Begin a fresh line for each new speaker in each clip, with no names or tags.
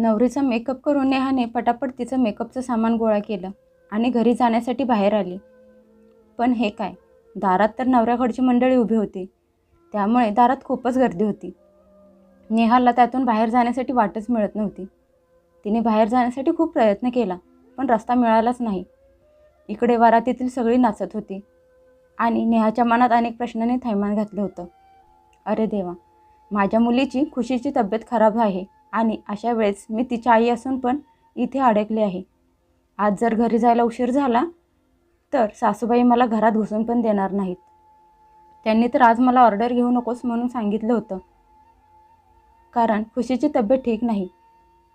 नवरीचा makeup करून नेहाने पटापट तिचं मेकअपचं सामान गोळा केलं आणि घरी जाण्यासाठी बाहेर आली. पण हे काय? दारात तर नवऱ्याकडची मंडळी उभी होती. त्यामुळे दारात खूपच गर्दी होती. नेहाला त्यातून बाहेर जाण्यासाठी वाटच मिळत नव्हती. तिने बाहेर जाण्यासाठी खूप प्रयत्न केला पण रस्ता मिळालाच नाही. इकडे वरातीतील सगळी नाचत होती आणि नेहाच्या मनात अनेक प्रश्नांनी थैमान घातलं होतं. अरे देवा माझ्या मुलीची खुशीची तब्येत खराब आहे. आणि अशा वेळेस मी तिची आई असून पण इथे अडकले आहे. आज जर घरी जायला उशीर झाला तर सासूबाई मला घरात घुसून पण देणार नाहीत. त्यांनी तर आज मला ऑर्डर घेऊ नकोस म्हणून सांगितलं होतं. कारण खुशीची तब्येत ठीक नाही.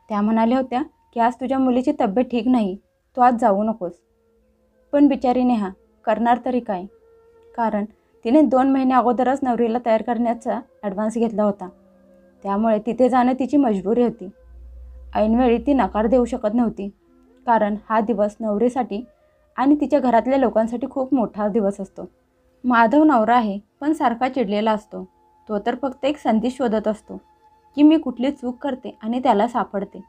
त्या म्हणाल्या होत्या की आज तुझ्या मुलीची तब्येत ठीक नाही तू आज जाऊ नकोस. पण बिचारी नेहा करणार तरी काय? कारण तिने दोन महिने अगोदरच नवरीला तयार करण्याचा ॲडव्हान्स घेतला होता. त्यामुळे तिथे जाणं तिची मजबुरी होती. ऐनवेळी ती नकार देऊ शकत नव्हती कारण हा दिवस नवरीसाठी आणि तिच्या घरातल्या लोकांसाठी खूप मोठा दिवस असतो. माधव नवरा आहे पण सारखा चिडलेला असतो. तो तर फक्त एक संधी शोधत असतो की मी कुठली चूक करते आणि त्याला सापडते.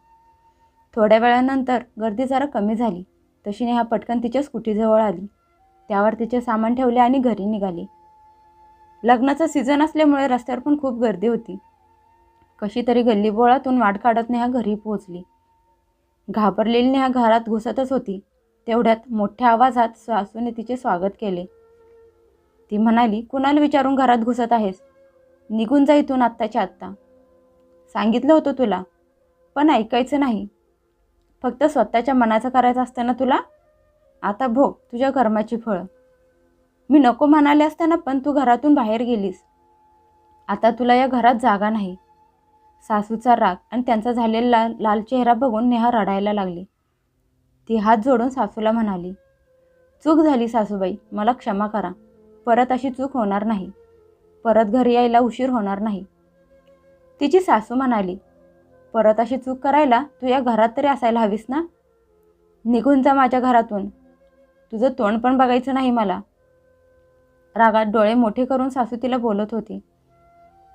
थोड्या वेळानंतर गर्दी जरा कमी झाली. तशी नेहा पटकन तिच्या स्कूटीजवळ आली. त्यावर तिचे सामान ठेवले आणि घरी निघाली. लग्नाचा सीझन असल्यामुळे रस्त्यावर पण खूप गर्दी होती. कशी तरी गल्लीबोळातून वाट काढत नेहा घरी पोहोचली. घाबरलेली नेहा घरात घुसतच होती. तेवढ्यात मोठ्या आवाजात सासूने तिचे स्वागत केले. ती म्हणाली कुणाला विचारून घरात घुसत आहेस? निघून जा इथून आत्ताच्या आत्ता. सांगितलं होतं तुला पण ऐकायचं नाही. फक्त स्वतःच्या मनाचं करायचं असतं ना तुला? आता भोग तुझ्या कर्माची फळं. मी नको म्हणाले असताना पण तू घरातून बाहेर गेलीस. आता तुला या घरात जागा नाही. सासूचा राग आणि त्यांचा झालेला लाल चेहरा बघून नेहा रडायला लागली. ती हात जोडून सासूला म्हणाली चूक झाली सासूबाई मला क्षमा करा. परत अशी चूक होणार नाही. परत घरी यायला उशीर होणार नाही. तिची सासू म्हणाली परत अशी चूक करायला तू या घरात तरी असायला हवीस ना? निघून जा माझ्या घरातून. तुझं तोंड पण बघायचं नाही मला. रागात डोळे मोठे करून सासू तिला बोलत होती.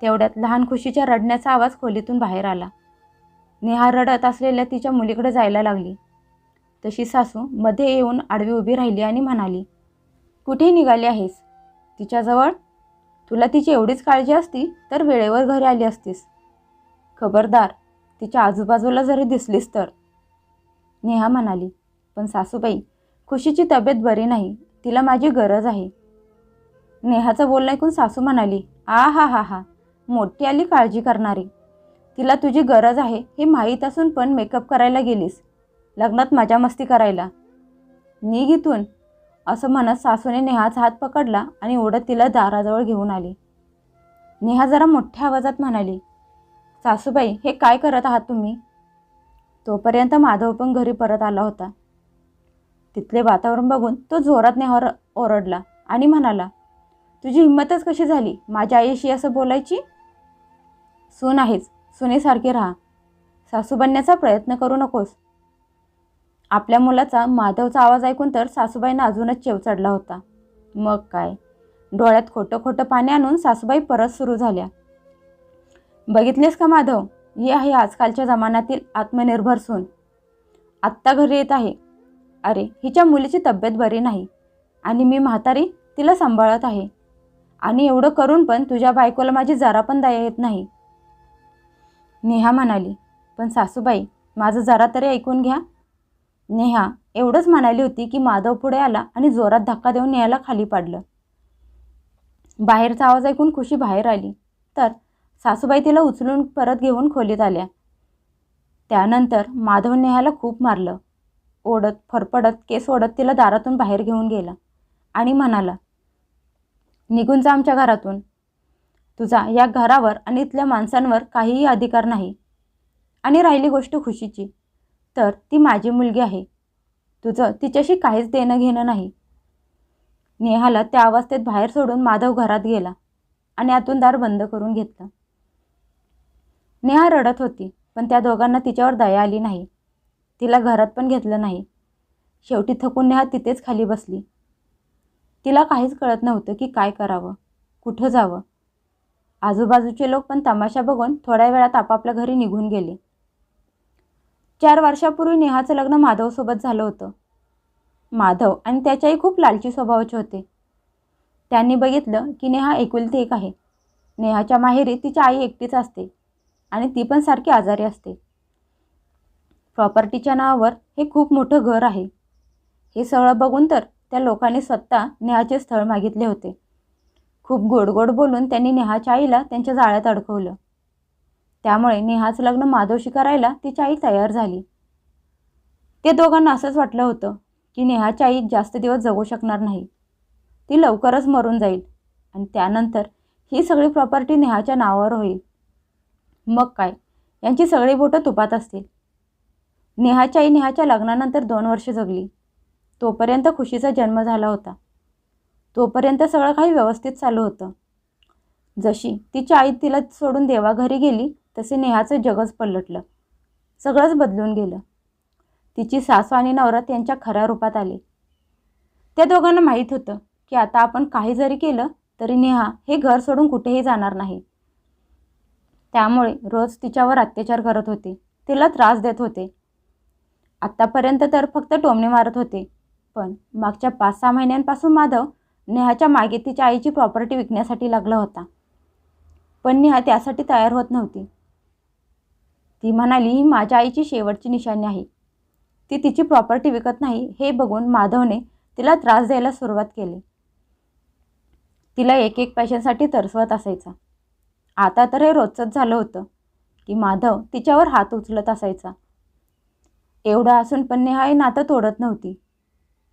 तेवढ्यात लहान खुशीच्या रडण्याचा आवाज खोलीतून बाहेर आला. नेहा रडत असलेल्या तिच्या मुलीकडे जायला लागली. तशी सासू मध्ये येऊन आडवी उभी राहिली आणि म्हणाली कुठे निघाली आहेस? तिच्याजवळ? तुला तिची एवढीच काळजी असती तर वेळेवर घरी आली असतीस. खबरदार तिच्या आजूबाजूला जरी दिसलीस तर. नेहा म्हणाली पण सासूबाई खुशीची तब्येत बरी नाही. तिला माझी गरज आहे. नेहाचं बोलणं ऐकून सासू म्हणाली आ हा हा हा मोठी आली काळजी करणारी. तिला तुझी गरज आहे हे माहीत असून पण मेकअप करायला गेलीस. लग्नात मजा मस्ती करायला. निघ इथून. असं म्हणत सासूने नेहाचा हात पकडला आणि ओढत तिला दाराजवळ घेऊन आली. नेहा जरा मोठ्या आवाजात म्हणाली सासूबाई हे काय करत आहात तुम्ही? तोपर्यंत माधव पण घरी परत आला होता. तिथले वातावरण बघून तो जोरात नेहावर ओरडला आणि म्हणाला तुझी हिंमतच कशी झाली? माझ्या आईशी असं बोलायची? सून आहेच सुनेसारखी राहा. सासू बनण्याचा प्रयत्न करू नकोस. आपल्या मुलाचा माधवचा आवाज ऐकून तर सासूबाईंना अजूनच चेव चढला होता. मग काय? डोळ्यात खोटं खोटं पाणी आणून सासूबाई परत सुरू झाल्या. बघितलेस का माधव? हे आहे आजकालच्या जमान्यातील आत्मनिर्भर सून. आत्ता घरी येत आहे. अरे हिच्या मुलीची तब्येत बरी नाही आणि मी म्हातारी तिला सांभाळत आहे. आणि एवढं करून पण तुझ्या बायकोला माझी जरा पण दया येत नाही. नेहा म्हणाली पण सासूबाई माझं जरा तरी ऐकून घ्या. नेहा एवढंच म्हणाली होती की माधव पुढे आला आणि जोरात धक्का देऊन नेहाला खाली पाडलं. बाहेरचा आवाज ऐकून खुशी बाहेर आली. तर सासूबाई तिला उचलून परत घेऊन खोलीत आल्या. त्यानंतर माधव नेहाला खूप मारलं. ओढत फरफडत केस ओढत तिला दारातून बाहेर घेऊन गेला आणि म्हणाला निघून जा आमच्या घरातून. तुझा या घरावर आणि इथल्या माणसांवर काहीही अधिकार नाही. आणि राहिली गोष्ट खुशीची. तर ती माझी मुलगी आहे. तुझं तिच्याशी काहीच देणं घेणं नाही. नेहाला त्या अवस्थेत बाहेर सोडून माधव घरात गेला आणि आतून दार बंद करून घेतलं. नेहा रडत होती पण त्या दोघांना तिच्यावर दया आली नाही. तिला घरात पण घेतलं नाही. शेवटी थकून नेहा तिथेच खाली बसली. तिला काहीच कळत नव्हतं की काय करावं कुठं जावं. आजूबाजूचे लोक पण तमाशा बघून थोड्या वेळात आपापल्या घरी निघून गेले. चार वर्षापूर्वी नेहाचं लग्न माधवसोबत झालं होतं. माधव आणि त्याच्याही खूप लालची स्वभावाचे होते. त्यांनी बघितलं की नेहा एकुलती एक आहे. नेहाच्या माहेरी तिची आई एकटीच असते आणि ती पण सारखी आजारी असते. प्रॉपर्टीच्या नावावर हे खूप मोठं घर आहे. हे सगळं बघून तर त्या लोकांनी स्वतः नेहाचे स्थळ मागितले होते. खूप गोड गोड बोलून त्यांनी नेहाच्या आईला त्यांच्या जाळ्यात अडकवलं. त्यामुळे नेहाचं लग्न माधवशी करायला तिची आई तयार झाली. ते दोघांना असंच वाटलं होतं की नेहाची आई जास्त दिवस जगू शकणार नाही. ती लवकरच मरून जाईल आणि त्यानंतर ही सगळी प्रॉपर्टी नेहाच्या नावावर होईल. मग काय? यांची सगळी बोटं तुपात असतील. नेहाच्या आई नेहाच्या लग्नानंतर दोन वर्ष जगली. तोपर्यंत खुशीचा जन्म झाला होता. तोपर्यंत सगळं काही व्यवस्थित चालू होतं. जशी तिची आई तिला सोडून देवाघरी गेली तसे नेहाचं जगच पलटलं. सगळंच बदलून गेलं. तिची सासू आणि नवरा त्यांच्या खऱ्या रूपात आले. त्या दोघांना माहीत होतं की आता आपण काही जरी केलं तरी नेहा हे घर सोडून कुठेही जाणार नाही. त्यामुळे रोज तिच्यावर अत्याचार करत होते. तिला त्रास देत होते. आत्तापर्यंत तर फक्त टोमणे मारत होते. पण मागच्या पाच सहा महिन्यांपासून माधव नेहाच्या मागे तिच्या आईची प्रॉपर्टी विकण्यासाठी लागला होता. पण नेहा त्यासाठी तयार होत नव्हती. ती म्हणाली ही माझ्या आईची शेवटची निशाणी आहे. ती तिची प्रॉपर्टी विकत नाही हे बघून माधवने तिला त्रास द्यायला सुरुवात केली. तिला एक एक पैशांसाठी तरसवत असायचा. आता तर हे रोजचंच झालं होतं की माधव तिच्यावर हात उचलत असायचा. एवढं असून पण नेहा हे नातं तोडत नव्हती.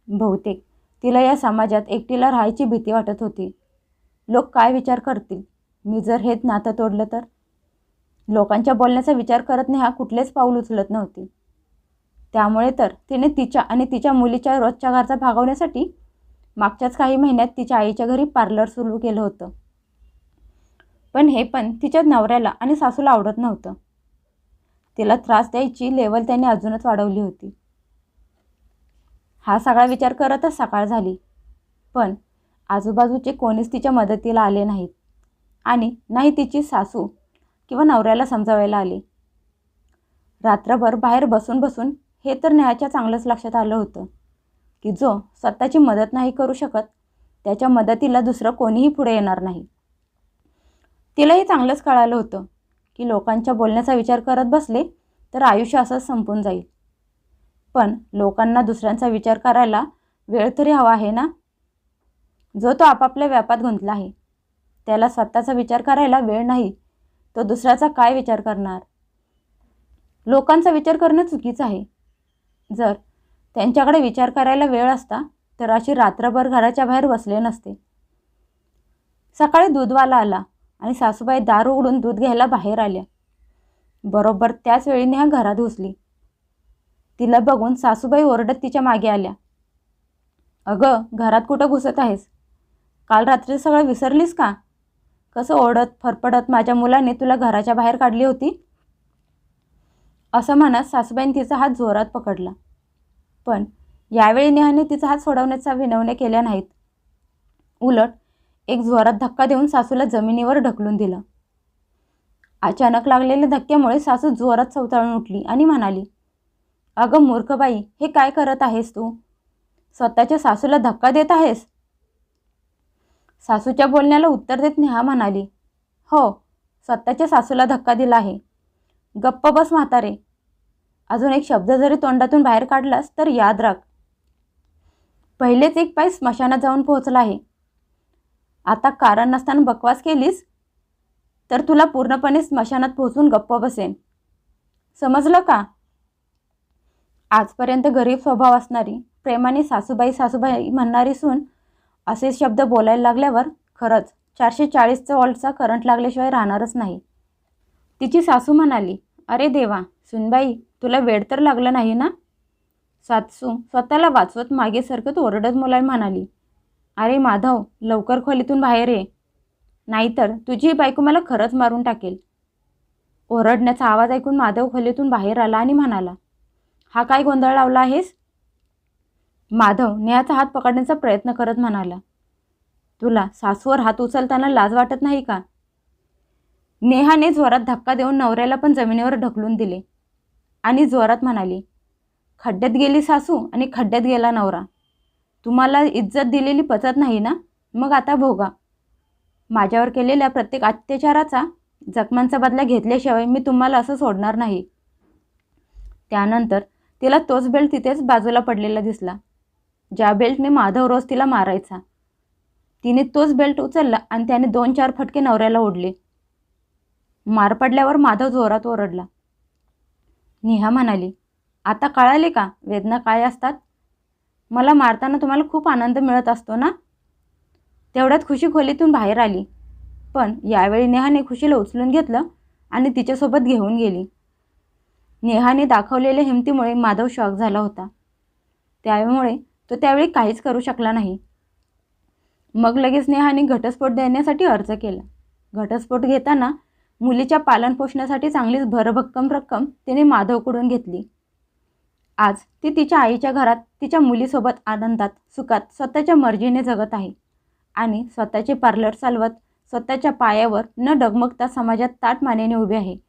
बहुतेक तिला या समाजात एकटीला राहायची भीती वाटत होती. लोक काय विचार करतील? मी जर हेच नातं तोडलं तर? लोकांच्या बोलण्याचा विचार करत नेहा कुठलेच पाऊल उचलत नव्हती. त्यामुळे तर तिने तिच्या आणि तिच्या मुलीच्या रोजच्या घरचा भागवण्यासाठी मागच्याच काही महिन्यात तिच्या आईच्या घरी पार्लर सुरू केलं होतं. पण हे पण तिच्या नवऱ्याला आणि सासूला आवडत नव्हतं. तिला त्रास द्यायची लेवल त्याने अजूनच वाढवली होती. हा सगळा विचार करतच सकाळ झाली. पण आजूबाजूचे कोणीच तिच्या मदतीला आले नाहीत. आणि नाही तिची सासू किंवा नवऱ्याला समजावायला आली. रात्रभर बाहेर बसून बसून हे तर नेहाच्या चांगलंच लक्षात आलं होतं. की जो स्वतःची मदत नाही करू शकत त्याच्या मदतीला दुसरं कोणीही पुढे येणार नाही. तिलाही चांगलंच कळालं होतं की लोकांच्या बोलण्याचा विचार करत बसले तर आयुष्य असंच संपून जाईल. पण लोकांना दुसऱ्यांचा विचार करायला वेळ तरी हवा आहे ना? जो तो आपापल्या व्यापात गुंतला आहे त्याला स्वतःचा विचार करायला वेळ नाही तो दुसऱ्याचा काय विचार करणार? लोकांचा विचार करणं चुकीचं आहे. जर त्यांच्याकडे विचार करायला वेळ असता तर अशी रात्रभर घराच्या बाहेर बसले नसते. सकाळी दूधवाला आला आणि सासूबाई दार उघडून दूध घ्यायला बाहेर आल्या. बरोबर त्याच वेळी नेहा घरात घुसली. तिला बघून सासूबाई ओरडत तिच्यामागे आल्या. अगं घरात कुठं घुसत आहेस? काल रात्री सगळं विसरलीस का? कसं ओढत फरफडत माझ्या मुलाने तुला घराच्या बाहेर काढली होती? असं म्हणत सासूबाईंनी तिचा हात जोरात पकडला. पण यावेळी नेहाने तिचा हात सोडवण्याचा विनवण्या केल्या नाहीत. उलट एक जोरात धक्का देऊन सासूला जमिनीवर ढकलून दिलं. अचानक लागलेल्या धक्क्यामुळे सासू जोरात चवताळून उठली आणि म्हणाली अगं मूर्खबाई हे काय करत आहेस तू? स्वतःच्या सासूला धक्का देत आहेस? सासूच्या बोलण्याला उत्तर देत नेहा म्हणाली हो स्वतःच्या सासूला धक्का दिला आहे. गप्प बस म्हातारे. अजून एक शब्द जरी तोंडातून बाहेर काढलास तर याद राख. पहिलेच एक पाय स्मशानात जाऊन पोहोचला आहे. आता कारण नसताना बकवास केलीस? तर तुला पूर्णपणे स्मशानात पोहोचून गप्प बसेन. समजलं का? आजपर्यंत गरीब स्वभाव असणारी प्रेमाने सासूबाई सासूबाई म्हणणारी सून असे शब्द बोलायला लागल्यावर खरंच चारशे चाळीसचा वॉल्टचा करंट लागल्याशिवाय राहणारच नाही. तिची सासू म्हणाली अरे देवा सुनबाई तुला वेळ तर लागलं नाही ना? सासू स्वतःला वाचवत मागे सरकत ओरडत मुलाला म्हणाली अरे माधव लवकर खोलीतून बाहेर ये. नाहीतर तुझी बायको मला खरंच मारून टाकेल. ओरडण्याचा आवाज ऐकून माधव खोलीतून बाहेर आला आणि म्हणाला हा काय गोंधळ लावला आहेस? माधव नेहाचा हात पकडण्याचा प्रयत्न करत म्हणाला. तुला सासूवर हात उचलताना लाज वाटत नाही का? नेहाने जोरात धक्का देऊन नवऱ्याला पण जमिनीवर ढकलून दिले. आणि जोरात म्हणाली खड्ड्यात गेली सासू आणि खड्ड्यात गेला नवरा. तुम्हाला इज्जत दिलेली पचत नाही ना? मग आता भोगा. माझ्यावर केलेल्या प्रत्येक अत्याचाराचा जखमांचा बदला घेतल्याशिवाय मी तुम्हाला असं सोडणार नाही. त्यानंतर तिला तोच बेल्ट तिथेच बाजूला पडलेला दिसला. ज्या बेल्टने माधव रोज तिला मारायचा. तिने तोच बेल्ट उचलला आणि त्याने दोन चार फटके नवऱ्याला ओढले. मार पडल्यावर माधव जोरात ओरडला. नेहा म्हणाली आता कळाले का वेदना काय असतात? मला मारताना तुम्हाला खूप आनंद मिळत असतो ना? तेवढ्यात खुशी खोलीतून बाहेर आली. पण यावेळी नेहाने खुशीला उचलून घेतलं आणि तिच्यासोबत घेऊन गेली. नेहाने दाखवलेल्या हिमतीमुळे माधव शॉक झाला होता. त्यामुळे तो त्यावेळी काहीच करू शकला नाही. मग लगेच नेहाने घटस्फोट देण्यासाठी अर्ज केला. घटस्फोट घेताना मुलीच्या पालनपोषणासाठी चांगलीच भरभक्कम रक्कम तिने माधवकडून घेतली. आज ती तिच्या आईच्या घरात तिच्या मुलीसोबत आनंदात सुखात स्वतःच्या मर्जीने जगत आहे. आणि स्वतःचे पार्लर चालवत स्वतःच्या पायावर न डगमगता समाजात ताट मानेने उभे आहे.